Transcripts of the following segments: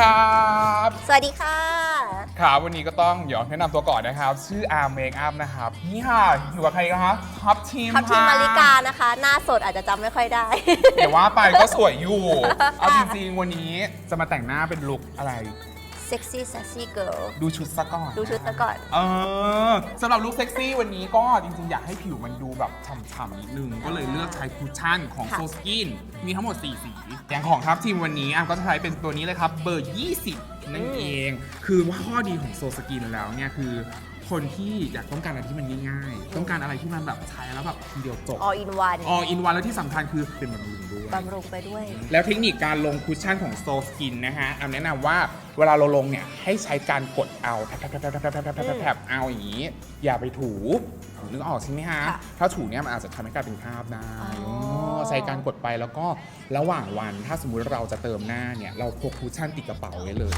ครับ สวัสดีค่ะ ครับวันนี้ก็ต้องเดี๋ยวแนะนำตัวก่อนนะครับ ชื่ออาร์เมคอัพนะครับนี่ค่ะอยู่กับใครกันคะท็อปทีมทับทีมมาริกานะคะ หน้าสดอาจจะจำไม่ค่อยได้ เดี๋ยวว่าไปก็สวยอยู่ เอาจริงๆวันนี้จะมาแต่งหน้าเป็นลุคอะไร เซ็กซี่ e ซ s ี y เกิ l ดูชุดซะก่อนดูชุดซะก่อน เออสำหรับลุคเซ็กซี่วันนี้ก็จริงๆ อยากให้ผิวมันดูแบบฉ่ำๆนิดนึง ก็เลยเลือกใช้คุชชั่นของค่ะโซสกินมีทั้งหมด 4 สี อย่างของครับทีมวันนี้อามก็จะใช้เป็นตัวนี้เลยครับเบอร์ 20 นั่นเอง คือว่าข้อดีของโซสกินแล้วเนี่ยคือคนที่อยากต้องการอะไรที่มันง่ายๆต้อง การอะไรที่มันแบบใช้แล้วแบบทีเดียวจบ all in one ออินวันแล้วที่สำคัญคือเป็นบำรุงด้วย บำรุงไปด้วย แล้วเทคนิคการลงคุชชั่นของโซสกินนะฮะอามแนะนำว่าเวลาเราลงเนี่ยให้ใช้การกดเอาแทบแทบแทบแทบแทบแทบแทบแทบแทบแทบเอาอย่างนี้ อย่าไปถูนึกออกใช่ไหมฮะ ค่ะถ้าถูเนี่ยมันอาจจะทำให้กลายเป็นคราบได้อ๋ออ ใช้การกดไปแล้วก็ระหว่างวันถ้าสมมุติเราจะเติมหน้าเนี่ย เราพกคุชชั่นติดกระเป๋าไว้เลย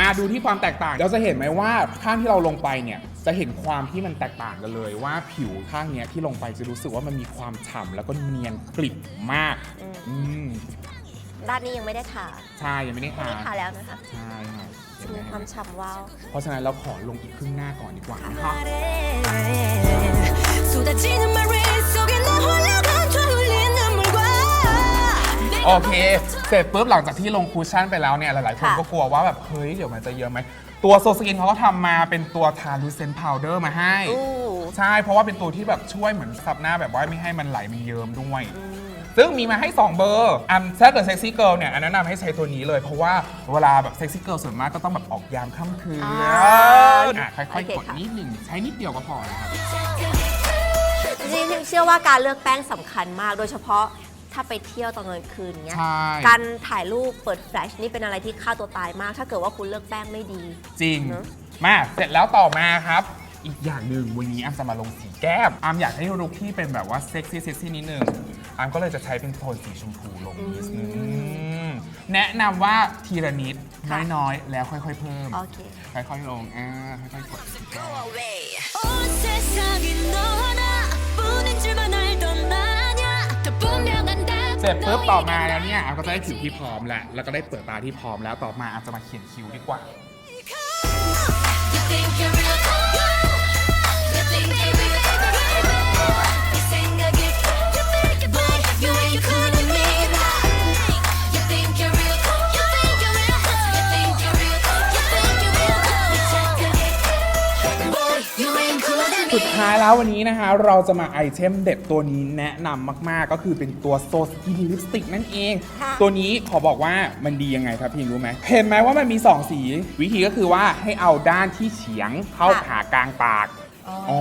มาดูที่ความแตกต่าง เราจะเห็นไหมว่าข้างที่เราลงไปเนี่ย จะเห็นความที่มันแตกต่างกันเลย ว่าผิวข้างเนี้ยที่ลงไปจะรู้สึกว่ามันมีความฉ่ำแล้วก็เนียนกริบมากอืมอืมด้านนี้ยังไม่ได้ทาใช่ยังไม่ได้ทานี่ทาแล้วนะคะใช่ค่ะเห็นมีไหมความฉ่ำว้าว เพราะฉะนั้นเราขอลงอีกครึ่งหน้าก่อนดีกว่านะครั โอเค เสร็จปุ๊บหลังจากที่ลงคูชั่นไปแล้วเนี่ยหลายๆคนค่ะ ก็กลัวว่าแบบเฮ้ยเดี๋ยวมันจะเยอะไหมตัวโซสกินเขาก็ทำมาเป็นตัวทาลูเซนพาวเดอร์มาให้ อู้ใช่ เพราะว่าเป็นตัวที่แบบช่วยเหมือนซับหน้าแบบว่าไม่ให้มันไหลมันเยิ้มด้วยอืมซึ่งมีมาให้ 2 เบอร์อันถ้าเกิดเซ็กซี่เกิลเนี่ยอันแนะนำให้ใช้ตัวนี้เลย เพราะว่าเวลาแบบเซ็กซี่เกิลส่วนมากก็ต้องแบบออกยามค่ำคืนอ่าอะค่อยโอเคๆกดค่ะ นิดหนึ่งใช้นิดเดียวก็พอนะครับ จริงๆเชื่อว่าการเลือกแป้งสำคัญมาก โดยเฉพาะ ถ้าไปเที่ยวตอนกลางคืนเงี้ย ใช่ การถ่ายรูปเปิดแฟลชนี่เป็นอะไรที่ฆ่าตัวตายมาก ถ้าเกิดว่าคุณเลือกแป้งไม่ดี จริง เนอะ มาเสร็จแล้วต่อมาครับ อีกอย่างหนึ่งวันนี้อามจะมาลงสีแก้มอามอยากให้ลุคที่เป็นแบบว่าเซ็กซี่เซ็กซี่นิดนึงอามก็เลยจะใช้เป็นโทนสีชมพูลงนิดนึงแนะนำว่าทีละนิด ค่ะ น้อยๆ แล้วค่อยๆ เพิ่ม โอเค ค่อยๆ ลงอ่าค่อยๆ กดสีแก้ม 온 세상이 너 เสร็จปุ๊บต่อมาแล้วเนี่ยอามก็จะได้ผิวที่พร้อมแล้วแล้วก็ได้เปิดตาที่พร้อมแล้วต่อมาอามจะมาเขียนคิ้วดีกว่า You think you're ดท้ายแล้ววันนี้นะคะ เราจะมาไอเทมเด็ดตัวนี้แนะนำมากๆ ก็คือเป็นตัวโซสกินลิปสติกนั่นเองค่ะตัวนี้ขอบอกว่ามันดียังไงครับพี่รู้ไหมเห็นไหมว่ามันมี 2 สี วิธีก็คือว่าให้เอาด้านที่เฉียงเข้าหากลางปากอ๋อ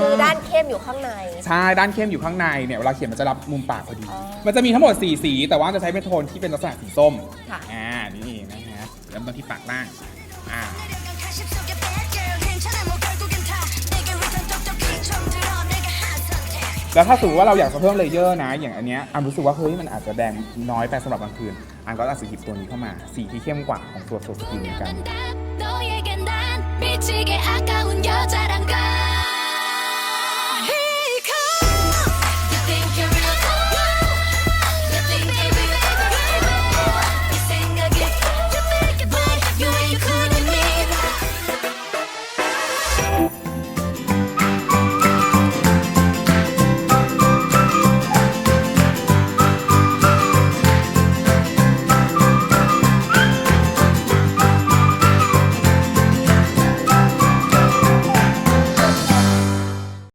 คือด้านเข้มอยู่ข้างใน ใช่ ด้านเข้มอยู่ข้างในเนี่ยเวลาเขียนมันจะรับมุมปากพอดีอ๋อมันจะมีทั้งหมด 4 สี แต่ว่าจะใช้เป็นโทนที่เป็นลักษณะสีส้มค่ะอ่านี่เองนะฮะเริ่มต้นที่ปากล่างอ่า แล้วถ้าสมมติว่าเราอยากจะเพิ่มเลเยอร์นะ อย่างอันเนี้ยอันรู้สึกว่าเฮ้ยมันอาจจะแดงน้อยไปสำหรับกลางคืน อันก็อาจจะหยิบตัวนี้เข้ามา สีที่เข้มกว่าของตัวโซสกินเหมือนกัน 너에게 난 미치게 아까운